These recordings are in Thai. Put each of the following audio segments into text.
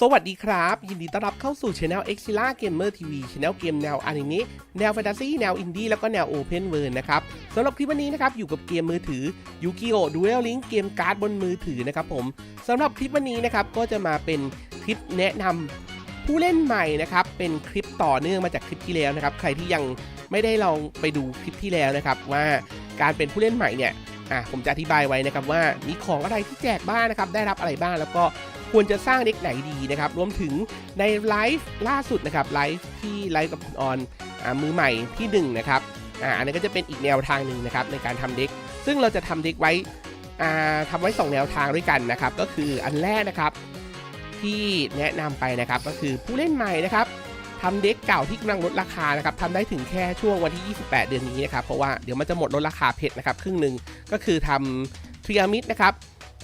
สวัสดีครับ ยินดีต้อนรับเข้าสู่ช anel e x i l a Gamer TV Channel เกมแนวอนิเมะแนวแฟนตาซีแนวอินดี้แล้วก็แนวโอเพนเวิร์นะครับสำหรับคลิปวันนี้นะครับ อยู่กับเกมมือถือ Yu-Gi-Oh! Duel Link เกมการ์ดบนมือถือนะครับผมสำหรับคลิปวันนี้นะครับ ก็จะมาเป็นคลิปแนะนำผู้เล่นใหม่นะครับ เป็นคลิปต่อเนื่องมาจากคลิปที่แล้วนะครับ ใครที่ยังไม่ได้ลองไปดูคลิปที่แล้วนะครับ ว่าการเป็นผู้เล่นใหม่เนี่ยอะผมจะอธิบายไว้นะครับว่ามีของอะไรที่แจกบ้างนะครับ ได้รับอะไรบ้างแล้วก็ ควรจะสร้างเด็กไหนดีนะครับ รวมถึงในไลฟ์ล่าสุดนะครับไลฟ์ที่ไลฟ์กับคุณออนอมือใหม่ที่ 1นงนะครับอ,อันนี้ก็จะเป็นอีกแนวทางหนึ่งนะครับในการทำเด็ก ซึ่งเราจะทำเด็กไว้อ่าทำไว้ 2 แนวทางด้วยกันนะครับ ก็คืออันแรกนะครับที่แนะนำไปนะครับก็คือผู้เล่นใหม่นะครับทำเด็กเก่าที่กำลังลดราคานะครับทำได้ถึงแค่ช่วงวันที่ 28 เดือนนี้นะครับเพราะว่าเดี๋ยวมันจะหมดลดราคาเพชรนะครับครึ่งหนึ่งก็คือทำทริอามิดนะครับ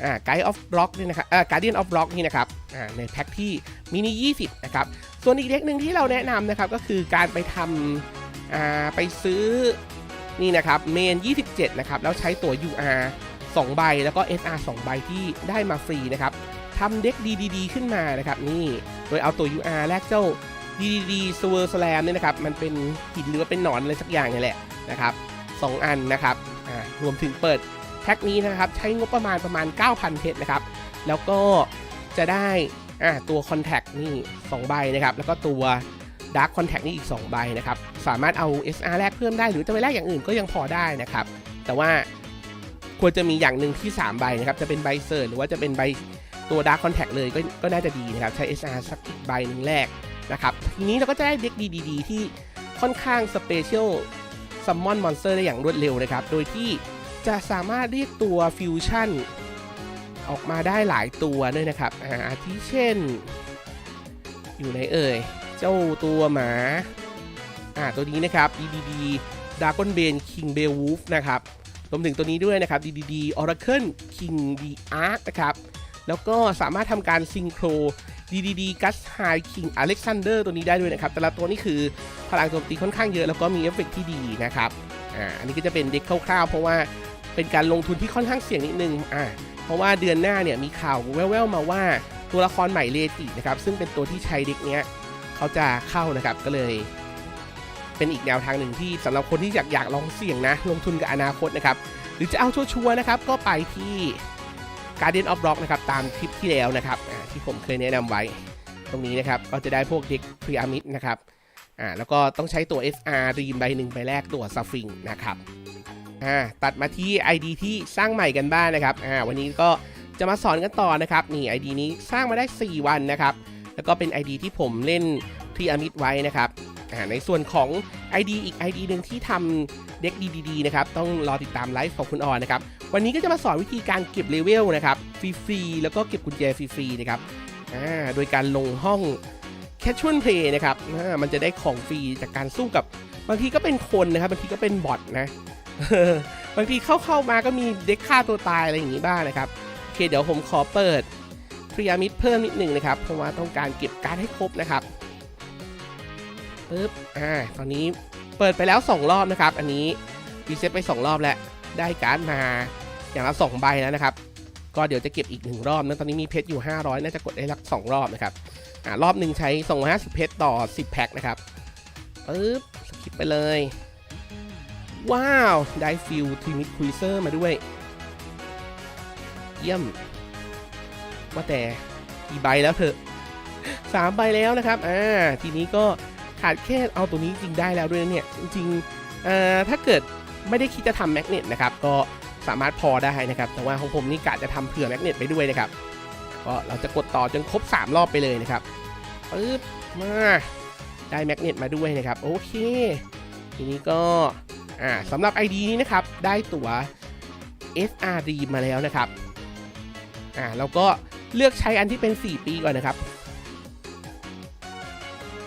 อ่าไกด์ออฟบล็อกนี่นะครับอ่อการเดียนออฟบล็อกนี่นะครับอ่าในแพ็คที่มินิ20 นะครับ ส่วนอีกเด็กหนึ่งที่เราแนะนำนะครับก็คือการไปทำอ่าไปซื้อนี่นะครับเมน 27 นะครับ แล้วใช้ตัว UR 2 ใบ แล้วก็ SR 2 ใบที่ได้มาฟรีนะครับทำเด็ก DDD ขึ้นมานะครับ นี่โดยเอาตัว UR แลกเจ้า DDD s w o r Slam เนี่ยนะครับ มันเป็นหินหรือว่าเป็นหนอนอะไรสักอย่างนี่แหละนะครับ 2 อันนะครับอ่ารวมถึงเปิด พ็คนี้นะครับใช้งบประมาณประมาณ 9,000 เพชรนะครับ แล้วก็จะได้อ่าตัว Contact นี่2ใบนะครับ แล้วก็ตัว Dark Contact นี่อีก 2 ใบนะครับ สามารถเอา SR แลกเพิ่มได้หรือจะไปแลกอย่างอื่นก็ยังพอได้นะครับ แต่ว่าควรจะมีอย่างหนึ่งที่ 3 ใบนะครับ จะเป็นใบเซอร์หรือว่าจะเป็นใบตัว Dark Contact เลยก็ก็น่าจะดีนะครับ ใช้ SR สักอีกใบหนึ่งแรกนะครับ ทีนี้เราก็จะได้เด็กดีๆที่ค่อนข้าง Special Summon Monster ได้อย่างรวดเร็วนะครับ โดยที่ จะสามารถเรียกตัวฟิวชั่นออกมาได้หลายตัวด้วยนะครับอ่าอาทิเช่น อยู่ไหนเอ่ย เจ้าตัวหมาอ่าตัวนี้นะครับ DDD Dragon Bane King Beowulf นะครับรวมถึงตัวนี้ด้วยนะครับ DDD Oracle King the Ark นะครับ แล้วก็สามารถทำการซิงโคร DDD Gus High King Alexander ตัวนี้ได้ด้วยนะครับ แต่ละตัวนี่คือพลังโจมตีค่อนข้างเยอะ แล้วก็มีเอฟเฟกต์ที่ดีนะครับ อ่า อันนี้ก็จะเป็นเด็กคร่าวๆ เพราะว่า เป็นการลงทุนที่ค่อนข้างเสี่ยงนิดนึงอ่าเพราะว่าเดือนหน้าเนี่ยมีข่าวแว่วๆมาว่าตัวละครใหม่เลจินะครับซึ่งเป็นตัวที่ใช้เด็กเนี้ยเขาจะเข้านะครับก็เลย เป็นอีกแนวทางหนึ่งที่สำหรับคนที่อยากอยากลองเสี่ยงนะ ลงทุนกับอนาคตนะครับหรือจะเอาชัวร์ๆนะครับก็ไปที่ Guardian of Rock นะครับตามคลิปที่แล้วนะครับอ่าที่ผมเคยแนะนำไว้ตรงนี้นะครับก็จะได้พวกเด็กพรีอามิดนะครับอ่าแล้วก็ต้องใช้ตัว SR รีมใบหนึ่งใบแรกตัวซัฟฟิงนะครับ อ่าตัดมาที่ ID ที่สร้างใหม่กันบ้างนะครับอ่าวันนี้ก็จะมาสอนกันต่อนะครับนี่ ID นี้สร้างมาได้ 4 วันนะครับ แล้วก็เป็น ID ที่ผมเล่นพรีอามิดไว้นะครับอ่าในส่วนของ ID อีก ID หนึ่งที่ทำเด็กดีๆนะครับต้องรอติดตามไลฟ์ของคุณออนนะครับวันนี้ก็จะมาสอนวิธีการเก็บเลเวลนะครับฟรีๆแล้วก็เก็บกุญแจฟรีๆนะครับอ่าโดยการลงห้องแคชชวลเพลย์นะครับมันจะได้ของฟรีจากการสู้กับบางทีก็เป็นคนนะครับบางทีก็เป็นบอทนะ บางทีเข้าเข้าๆมาก็มีเด็กฆ่าตัวตายอะไรอย่างนี้บ้างนะครับโอเคเดี๋ยวผมขอเปิดพรีอามิดเพิ่มนิดหนึ่งนะครับเพราะว่าต้องการเก็บการ์ดให้ครบนะครับปึ๊บอ่าตอนนี้เปิดไปแล้ว 2 รอบนะครับ อันนี้รีเซ็ตไป 2 รอบแล้วได้การ์ดมาอย่างละ2ใบแล้วนะครับ ก็เดี๋ยวจะเก็บอีก 1 รอบนะตอนนี้มีเพชรอยู่ 500 น่าจะกดได้ลัก 2 รอบนะครับอ่ารอบหนึ่งใช้ 250 เพชรต่อ 10 แพ็คนะครับปึ๊บสกิปไปเลย ว้าว ได้ฟิลทีมิดคุยเซอร์มาด้วย เยี่ยม ว่าแต่กี่ใบแล้วเถอะสามใบแล้วนะครับอ่าทีนี้ก็ขาดแค่เอาตัวนี้จริงได้แล้วด้วยเนี่ย จริงๆอ่าถ้าเกิดไม่ได้คิดจะทำแมกเนตนะครับ ก็สามารถพอได้นะครับ แต่ว่าของผมนี่กะจะทำเผื่อแมกเนตไปด้วยนะครับก็เราจะกดต่อจนครบ 3 รอบไปเลยนะครับปึ๊บมาได้แมกเนตมาด้วยนะครับ โอเค ทีนี้ก็ อ่าสำหรับ ID นี้นะครับ ได้ตั๋ว SRD มาแล้วนะครับอ่าแล้วก็เลือกใช้อันที่เป็น 4 ปีก่อนนะครับ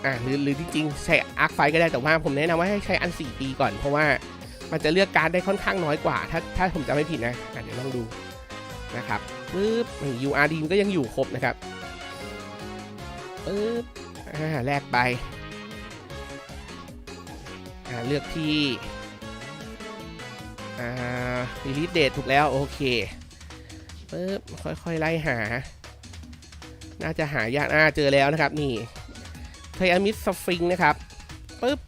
อ่าหรือหรือจริงๆใช้อาร์คไฟก็ได้แต่ว่าผมแนะนำว่าให้ใช้อัน 4 ปีก่อน เพราะว่ามันจะเลือกการได้ค่อนข้างน้อยกว่า ถ้าถ้าผมจำไม่ผิดนะอะเดี๋ยวลองดูนะครับปึ๊บ URD มันก็ยังอยู่ครบนะครับปึ๊บอ่าแลกไปอ่าเลือกที่ อ่า release date ถูกแล้วโอเคปึ๊บค่อยๆไล่หา น่าจะหายากอ่าเจอแล้วนะครับนี่ไทอามิดสฟิงนะครับปึ๊บ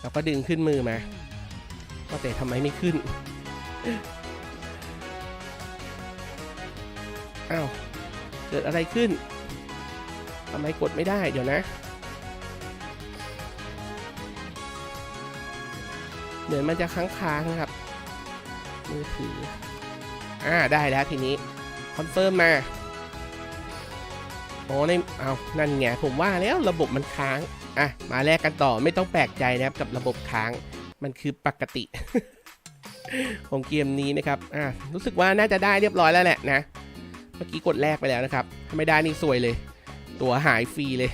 แล้วก็ดึงขึ้นมือมาก็แต่ทำไมไม่ขึ้นอ้าวเกิดอะไรขึ้นทำไมกดไม่ได้เดี๋ยวนะ เหมือนมันจะค้างๆนะครับ มือถือ อ่า ได้แล้วทีนี้ คอนเฟิร์มมา โอ้ในเอานั่นไง ผมว่าแล้วระบบมันค้าง อะ มาแลกกันต่อไม่ต้องแปลกใจนะครับกับระบบค้าง มันคือปกติของเกมนี้นะครับ อ่า รู้สึกว่าน่าจะได้เรียบร้อยแล้วแหละนะ เมื่อกี้กดแรกไปแล้วนะครับ ถ้าไม่ได้นี่สวยเลย ตัวหายฟรีเลย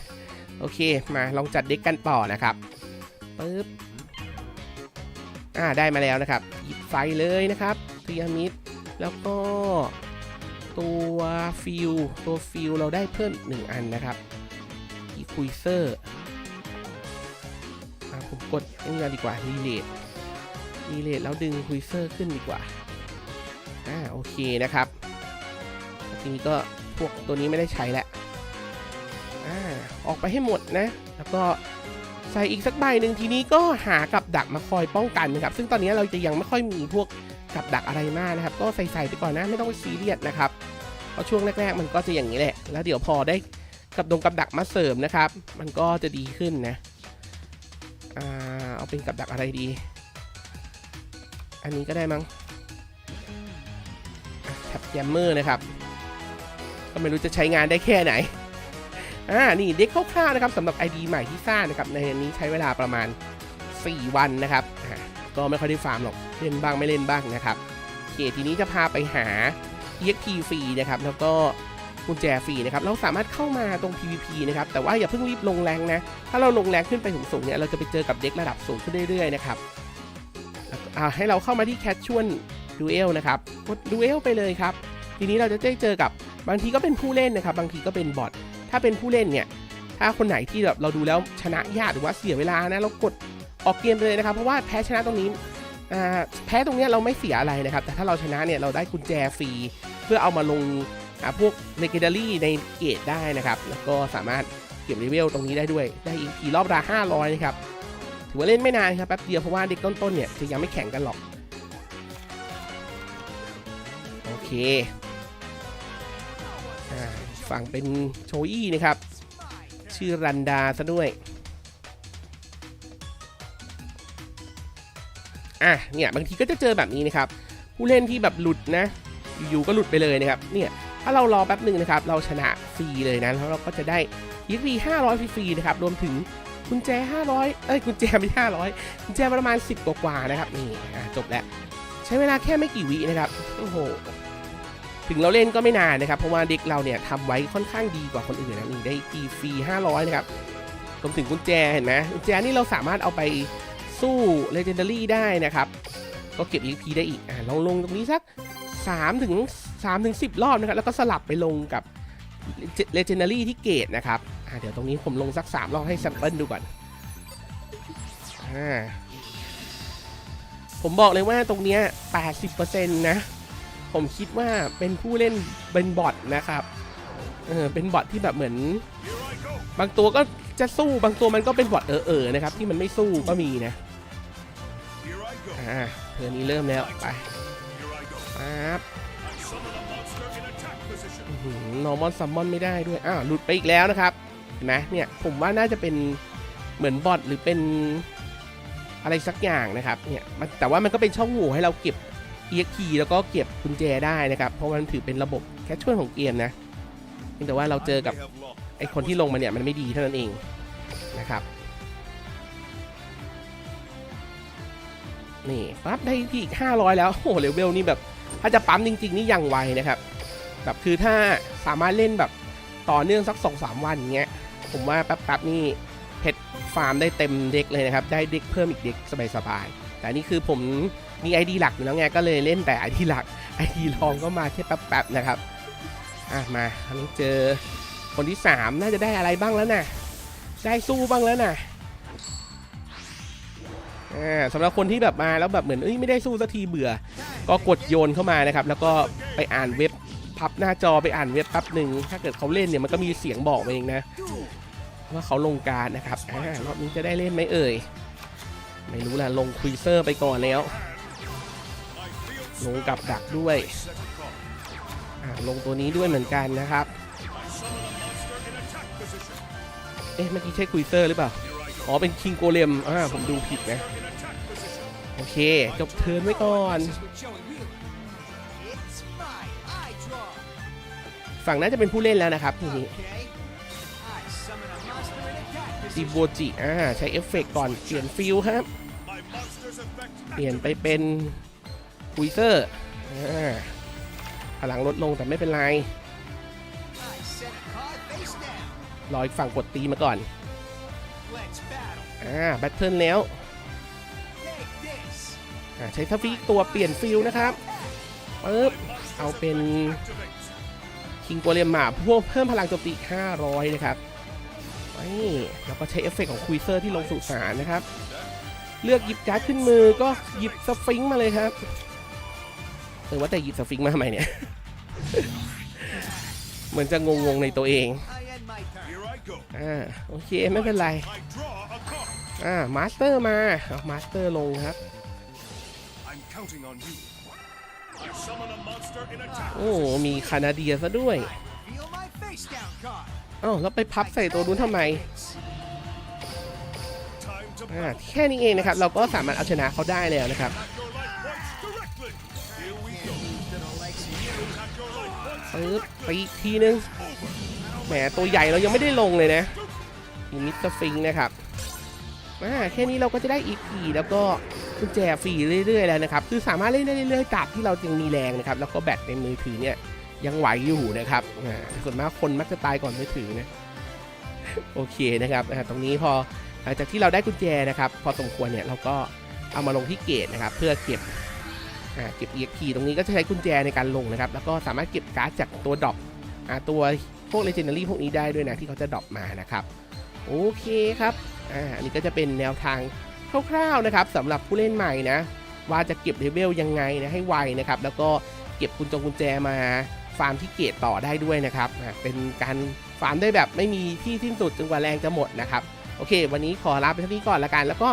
โอเค มาลองจัดเด็กกันต่อนะครับปึ๊บ อ่าได้มาแล้วนะครับหยิบไฟเลยนะครับพีระมิดแล้วก็ตัวฟิลตัวฟิลเราได้เพิ่มหนึ่งอันนะครับอีคุยเซอร์ผมกดนี่เราดีกว่ารีเลทรีเลทแล้วดึงคุยเซอร์ขึ้นดีกว่าอ่าโอเคนะครับทีนี้ก็พวกตัวนี้ไม่ได้ใช้แล้วอ่าออกไปให้หมดนะ แล้วก็ ใส่อีกสักใบหนึ่งทีนี้ก็หากับดักมาคอยป้องกันนะครับ ซึ่งตอนนี้เราจะยังไม่ค่อยมีพวกกับดักอะไรมากนะครับ ก็ใส่ๆไปก่อนนะไม่ต้องไปซีเรียสนะครับเพราะช่วงแรก ๆ มันก็จะอย่างนี้แหละ แล้วเดี๋ยวพอได้กับดงกับดักมาเสริมนะครับ มันก็จะดีขึ้นนะอ่าเอาเป็นกับดักอะไรดี อันนี้ก็ได้มั้งแท็บแจมเมอร์นะครับ ก็ไม่รู้จะใช้งานได้แค่ไหน อ่านี่เด็กคร่าวๆนะครับสำหรับ ID ใหม่ที่สร้างนะครับในอันนี้ใช้เวลาประมาณ 4 วันนะครับก็ไม่ค่อยได้ฟาร์มหรอกเล่นบ้างไม่เล่นบ้างนะครับโอเคทีนี้จะพาไปหา EXP ฟรีนะครับแล้วก็กุญแจฟรีนะครับเราสามารถเข้ามาตรง PVP นะครับแต่ว่าอย่าเพิ่งรีบลงแรงนะถ้าเราลงแรงขึ้นไปสูงๆเนี่ยเราจะไปเจอกับเด็กระดับสูงขึ้นเรื่อยๆนะครับแล้วก็อ่าให้เราเข้ามาที่แคชชวลดูเอลนะครับกดดูเอลไปเลยครับทีนี้เราจะได้เจอกับบางทีก็เป็นผู้เล่นนะครับ บางทีก็เป็นบอท ถ้าเป็นผู้เล่นเนี่ย ถ้าคนไหนที่แบบเราดูแล้วชนะยากหรือว่าเสียเวลานะเรากดออกเกมไปเลยนะครับ เพราะว่าแพ้ชนะตรงนี้แพ้ตรงนี้เราไม่เสียอะไรนะครับ แต่ถ้าเราชนะเนี่ยเราได้กุญแจฟรี เพื่อเอามาลงพวก legendary ในเกรดได้นะครับ แล้วก็สามารถเก็บเลเวลตรงนี้ได้ด้วย ได้อีกกี่รอบละ500นะครับ ถือว่าเล่นไม่นานครับแป๊บเดียวเพราะว่าเด็กต้นๆเนี่ยจะยังไม่แข่งกันหรอก โอเค ฝั่งเป็นโชอี้นะครับ ชื่อรันดาซะด้วย อะเนี่ยบางทีก็จะเจอแบบนี้นะครับ ผู้เล่นที่แบบหลุดนะ อยู่ๆก็หลุดไปเลยนะครับ เนี่ยถ้าเรารอแป๊บหนึ่งนะครับ เราชนะฟรีเลยนะแล้วเราก็จะได้ยิกรี500ฟรีๆนะครับ รวมถึงกุญแจ 500 เอ้ยกุญแจไม่500กุญแจประมาณ 10 กว่าๆนะครับ นี่จบแล้ว ใช้เวลาแค่ไม่กี่วินะครับ โอ้โห ถึงเราเล่นก็ไม่นานนะครับ เพราะว่าเด็กเราเนี่ยทำไว้ค่อนข้างดีกว่าคนอื่นนะนี่ได้กีฟรี500 นะครับรวมถึงกุญแจเห็นไหมกุญแจนี่เราสามารถเอาไปสู้ Legendary ได้นะครับ ก็เก็บ EP ได้อีกอ่าลองลงตรงนี้สัก3ถึง3ถึง10 รอบนะครับ แล้วก็สลับไปลงกับ Legendary ที่เกตนะครับอ่าเดี๋ยวตรงนี้ผมลงสัก 3 รอบให้แซมเปิลดูก่อนอ่าผมบอกเลยว่าตรงเนี้ย80%นะ ผมคิดว่าเป็นผู้เล่นเป็นบอทนะครับ เออเป็นบอทที่แบบเหมือน บางตัวก็จะสู้บางตัวมันก็เป็นบอทเออๆนะครับ ที่มันไม่สู้ก็มีนะ อ่าเทอนี้เริ่มแล้วไปปั๊บนอร์มอนซัมมอนไม่ได้ด้วย อ้าว หลุดไปอีกแล้วนะครับเห็นไหมเนี่ย ผมว่าน่าจะเป็นเหมือนบอทหรือเป็นอะไรสักอย่างนะครับ เนี่ยแต่ว่ามันก็เป็นช่องโหว่ให้เราเก็บ EXP แล้วก็เก็บกุญแจได้นะครับ เพราะมันถือเป็นระบบแคชชวลของเกมนะเพียงแต่ว่าเราเจอกับไอคนที่ลงมาเนี่ยมันไม่ดีเท่านั้นเองนะครับ นี่ปั๊บได้ที่อีก 500 แล้ว โอ้โหเลเวลนี่แบบ ถ้าจะปั๊มจริง ๆ นี่ยังไวนะครับ แบบคือถ้าสามารถเล่นแบบต่อเนื่องสัก 2-3 วันเงี้ย ผมว่าแป๊บๆนี่เพชรฟาร์มได้เต็มเด็กเลยนะครับ ได้เด็กเพิ่มอีกเด็กสบายๆ แต่นี่คือผม มี ID หลักอยู่แล้วไงก็เลยเล่นแต่ ID หลัก ID รองก็มาแค่แป๊บๆนะครับอะมาคราวนี้เจอคนที่ 3 น่าจะได้อะไรบ้างแล้วนะได้สู้บ้างแล้วนะอ่าสำหรับคนที่แบบมาแล้วแบบเหมือนเอ้ยไม่ได้สู้สักทีเบื่อ ก็กดโยนเข้ามานะครับ แล้วก็ไปอ่านเว็บพับหน้าจอไปอ่านเว็บแป๊บหนึ่งถ้าเกิดเขาเล่นเนี่ยมันก็มีเสียงบอกมาเองนะว่าเขาลงการนะครับรอบนี้จะได้เล่นไหมเอ่ย ไม่รู้ละลงควีเซอร์ไปก่อนแล้ว ลงกับดักด้วยลงตัวนี้ด้วยเหมือนกันนะครับ เอ๊ะเมื่อกี้ใช่ควีเซอร์หรือเปล่า อ๋อ เป็นคิงโกเลมอ่าผมดูผิดนะ โอเค จบเทิร์นไว้ก่อน ฝั่งน่าจะเป็นผู้เล่นแล้วนะครับทีนี้ดิโบจิอ่าใช้เอฟเฟกต์ก่อน เปลี่ยนฟิลครับ เปลี่ยนไปเป็น คุยเซอร์พลังลดลงแต่ไม่เป็นไร รออีกฝั่งกดตีมาก่อนอ่าแบทเทิลแล้วใช้ทัฟฟี่ตัวเปลี่ยนฟิลนะครับปึ๊บเอาเป็นคิงโกเลมมาพวกเพิ่มพลังโจมตี 500 นะครับนี่แล้วก็ใช้เอฟเฟกต์ของคุยเซอร์ที่ลงสู่สารนะครับ เลือกหยิบการ์ดขึ้นมือก็หยิบสฟิงค์มาเลยครับ เออว่าแต่หยิบสฟิงค์มาทำไมเนี่ย เหมือนจะงงๆในตัวเอง I end my turn. Here I go. อ่าโอเคไม่เป็นไร I draw a card. อ่ามาสเตอร์มาเอามาสเตอร์ลงครับ I'm counting on you. I summon a monster in attack. โอ้มีคานาเดียซะด้วย Feel my face down card. อ้าวแล้วไปพับใส่ตัวนู้นทำไม Time to อ่า battle. แค่นี้เองนะครับ เราก็สามารถเอาชนะเขาได้แล้วนะครับ ปึ๊บไปอีกทีนึง แหมตัวใหญ่เรายังไม่ได้ลงเลยนะมีมิสเตอร์ฟิงนะครับอ่าแค่นี้เราก็จะได้อีพีแล้วก็กุญแจฟรีเรื่อยๆแล้วนะครับ คือสามารถเล่นได้เรื่อยๆตราบที่เรายังมีแรงนะครับ แล้วก็แบตในมือถือเนี่ยยังไหวอยู่นะครับส่วนมากคนมักจะตายก่อนมือถือนะ โอเคนะครับ ตรงนี้พอหลังจากที่เราได้กุญแจนะครับ พอสมควรเนี่ยเราก็เอามาลงที่เกตนะครับ เพื่อเก็บ เก็บ EXP ตรงนี้ก็จะใช้กุญแจในการลงนะครับ แล้วก็สามารถเก็บการ์ดจากตัวดรอปตัวพวก Legendary พวกนี้ได้ด้วยนะที่เขาจะดรอปมานะครับ โอเคครับอ่าอันนี้ก็จะเป็นแนวทางคร่าวๆนะครับสำหรับผู้เล่นใหม่นะว่าจะเก็บเลเวลยังไงนะให้ไวนะครับ แล้วก็เก็บกุญจงกุญแจมาฟาร์มที่เกตต่อได้ด้วยนะครับเป็นการฟาร์มได้แบบไม่มีที่สิ้นสุดจนกว่าแรงจะหมดนะครับ โอเค วันนี้ขอลาไปเท่านี้ก่อนละกัน แล้วก็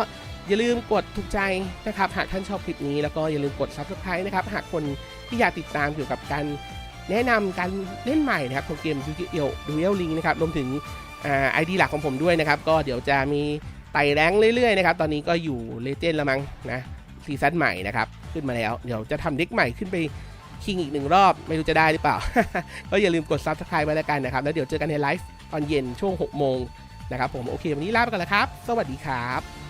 อย่าลืมกดถูกใจนะครับ หากท่านชอบคลิปนี้แล้วก็อย่าลืมกด subscribe นะครับ หากคนที่อยากติดตามเกี่ยวกับการแนะนำการเล่นใหม่นะครับของเกม Yu-Gi-Oh! Duel Link นะครับรวมถึงไอดีหลักของผมด้วยนะครับ ก็เดี๋ยวจะมีไต่แรงเรื่อยๆนะครับ ตอนนี้ก็อยู่เลเจนด์ล้วมั้งนะซีซั่นใหม่นะครับ ขึ้นมาแล้ว เดี๋ยวจะทำเด็กใหม่ขึ้นไปคิงอีกหนึ่งรอบ ไม่รู้จะได้หรือเปล่า ก็อย่าลืมกด subscribe ไว้แล้วกันนะครับ แล้วเดี๋ยวเจอกันในไลฟ์ตอนเย็นช่วง 6 โมงนะครับผม โอเค วันนี้ลาไปก่อนแล้วครับ สวัสดีครับ